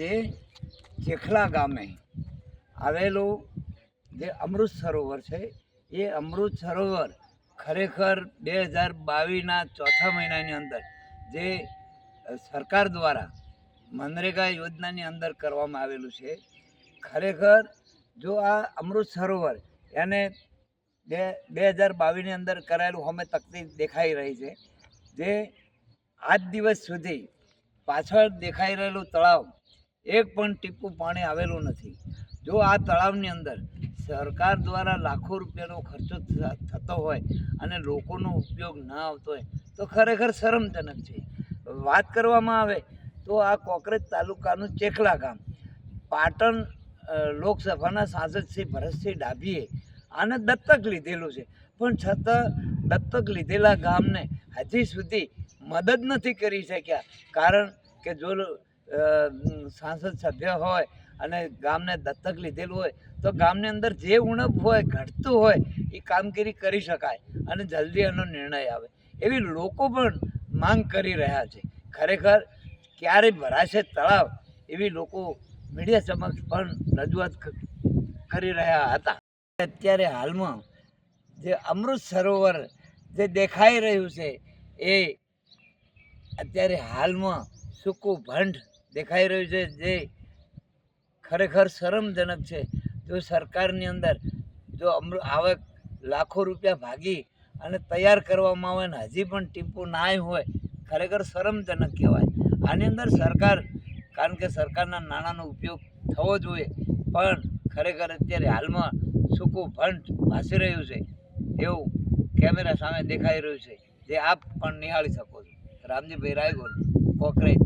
જે ચેખલા ગામે આવેલું જે અમૃત સરોવર છે, એ અમૃત સરોવર ખરેખર બે હજાર બાવીસના ચોથા મહિનાની અંદર જે સરકાર દ્વારા મનરેગા યોજનાની અંદર કરવામાં આવેલું છે. ખરેખર જો આ અમૃત સરોવર એને બે બે હજાર બાવીસની અંદર કરાયેલું અમે તકલીફ દેખાઈ રહી છે, જે આજ દિવસ સુધી પાછળ દેખાઈ રહેલું તળાવ એક પણ ટીપું પાણી આવેલું નથી. જો આ તળાવની અંદર સરકાર દ્વારા લાખો રૂપિયાનો ખર્ચો થતો હોય અને લોકોનો ઉપયોગ ના આવતો હોય, તો ખરેખર શરમજનક છે. વાત કરવામાં આવે તો આ કોકરેજ તાલુકાનું ચેખલા ગામ. પાટણ લોકસભાના સાંસદ શ્રી ભરતસિંહ ડાભીએ આને દત્તક લીધેલું છે. પણ છતાં દત્તક લીધેલા ગામને હજી સુધી મદદ નથી કરી શક્યા. કારણ કે જો સાંસદ સભ્ય હોય અને ગામને દત્તક લીધેલું હોય, તો ગામની અંદર જે ઉણપ હોય, ઘટતું હોય, એ કામગીરી કરી શકાય અને જલ્દી એનો નિર્ણય આવે. એવી લોકો પણ માંગ કરી રહ્યા છે. ખરેખર ક્યારે ભરાશે તળાવ એવી લોકો મીડિયા સમક્ષ પણ રજૂઆત કરી રહ્યા હતા. અત્યારે હાલમાં જે અમૃત સરોવર જે દેખાઈ રહ્યું છે, એ અત્યારે હાલમાં સૂકું ભંડ દેખાઈ રહ્યું છે જે ખરેખર શરમજનક છે. જો સરકારની અંદર જો આવક લાખો રૂપિયા ભાગી અને તૈયાર કરવામાં આવે ને હજી પણ ટીપું ના હોય, ખરેખર શરમજનક કહેવાય. આની અંદર સરકાર, કારણ કે સરકારના નાણાંનો ઉપયોગ થવો જોઈએ, પણ ખરેખર અત્યારે હાલમાં સૂકું ભંડ ભાસી રહ્યું છે. એવું કેમેરા સામે દેખાઈ રહ્યું છે. જે આપ પણ નિહાળી શકો છો. રામજીભાઈ રાયગોર કોકરેજ